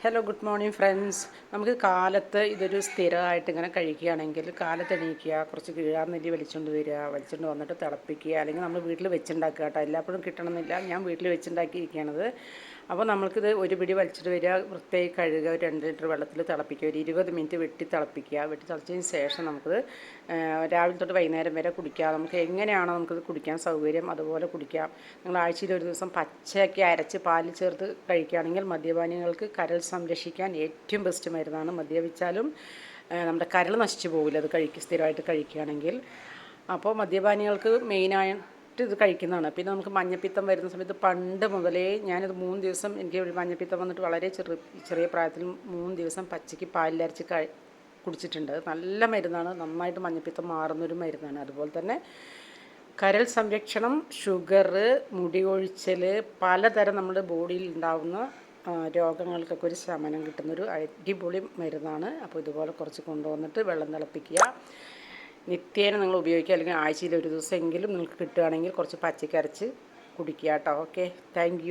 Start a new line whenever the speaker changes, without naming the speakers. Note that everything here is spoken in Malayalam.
ഹലോ ഗുഡ് മോർണിംഗ് ഫ്രണ്ട്സ് നമുക്ക് കാലത്ത് ഇതൊരു സ്ഥിരമായിട്ട് ഇങ്ങനെ കഴിക്കുകയാണെങ്കിൽ കാലത്ത് എണീക്കുക കുറച്ച് കീഴാർനെല്ലി വലിച്ചുകൊണ്ട് വരിക വലിച്ചുകൊണ്ട് വന്നിട്ട് തിളപ്പിക്കുക അല്ലെങ്കിൽ നമ്മൾ വീട്ടിൽ വെച്ചുണ്ടാക്കുക കേട്ടോ. എല്ലാപ്പോഴും കിട്ടണമെന്നില്ല. ഞാൻ വീട്ടിൽ വെച്ചുണ്ടാക്കിയിരിക്കുകയാണത് അപ്പോൾ നമ്മൾക്കിത് ഒരു പിടി വലിച്ചിട്ട് വരിക വൃത്തിയായി കഴുകുക ഒരു രണ്ട് ലിറ്റർ വെള്ളത്തിൽ തിളപ്പിക്കുക ഒരു ഇരുപത് മിനിറ്റ് വെട്ടി തിളപ്പിക്കുക. വെട്ടി തിളച്ചതിന് ശേഷം നമുക്കിത് രാവിലെ തൊട്ട് വൈകുന്നേരം വരെ കുടിക്കാം. നമുക്ക് എങ്ങനെയാണോ നമുക്കിത് കുടിക്കാൻ സൗകര്യം അതുപോലെ കുടിക്കാം. നിങ്ങൾ ആഴ്ചയിൽ ഒരു ദിവസം പച്ചയൊക്കെ അരച്ച് പാലിൽ ചേർത്ത് കഴിക്കുകയാണെങ്കിൽ മദ്യപാനികൾക്ക് കരൾ സംരക്ഷിക്കാൻ ഏറ്റവും ബെസ്റ്റ് മരുന്നാണ്. മദ്യപിച്ചാലും നമ്മുടെ കരൾ നശിച്ചു പോകില്ല അത് കഴിക്കുക സ്ഥിരമായിട്ട് കഴിക്കുകയാണെങ്കിൽ. അപ്പോൾ മദ്യപാനികൾക്ക് മെയിനായിട്ട് ഇത് കഴിക്കുന്നതാണ്. പിന്നെ നമുക്ക് മഞ്ഞപ്പിത്തം വരുന്ന സമയത്ത് പണ്ട് മുതലേ ഞാനിത് മൂന്ന് ദിവസം എനിക്ക് മഞ്ഞപ്പിത്തം വന്നിട്ട് വളരെ ചെറു ചെറിയ പ്രായത്തിൽ മൂന്ന് ദിവസം പച്ചയ്ക്ക് പാലിലരച്ച് കഴി കുടിച്ചിട്ടുണ്ട്. നല്ല മരുന്നാണ്. നന്നായിട്ട് മഞ്ഞപ്പിത്തം മാറുന്നൊരു മരുന്നാണ്. അതുപോലെ തന്നെ കരൾ സംരക്ഷണം ഷുഗർ മുടി ഒഴിച്ചൽ പലതരം നമ്മുടെ ബോഡിയിൽ ഉണ്ടാകുന്ന രോഗങ്ങൾക്കൊക്കെ ഒരു ശമനം കിട്ടുന്നൊരു അടിപൊളി മരുന്നാണ്. അപ്പോൾ ഇതുപോലെ കുറച്ച് കൊണ്ടുവന്നിട്ട് വെള്ളം തിളപ്പിക്കുക. നിത്യേന നിങ്ങൾ ഉപയോഗിക്കുക. അല്ലെങ്കിൽ ആഴ്ചയിൽ ഒരു ദിവസമെങ്കിലും നിങ്ങൾക്ക് കിട്ടുകയാണെങ്കിൽ കുറച്ച് പച്ചക്കരച്ച് കുടിക്കുക കേട്ടോ. Okay thank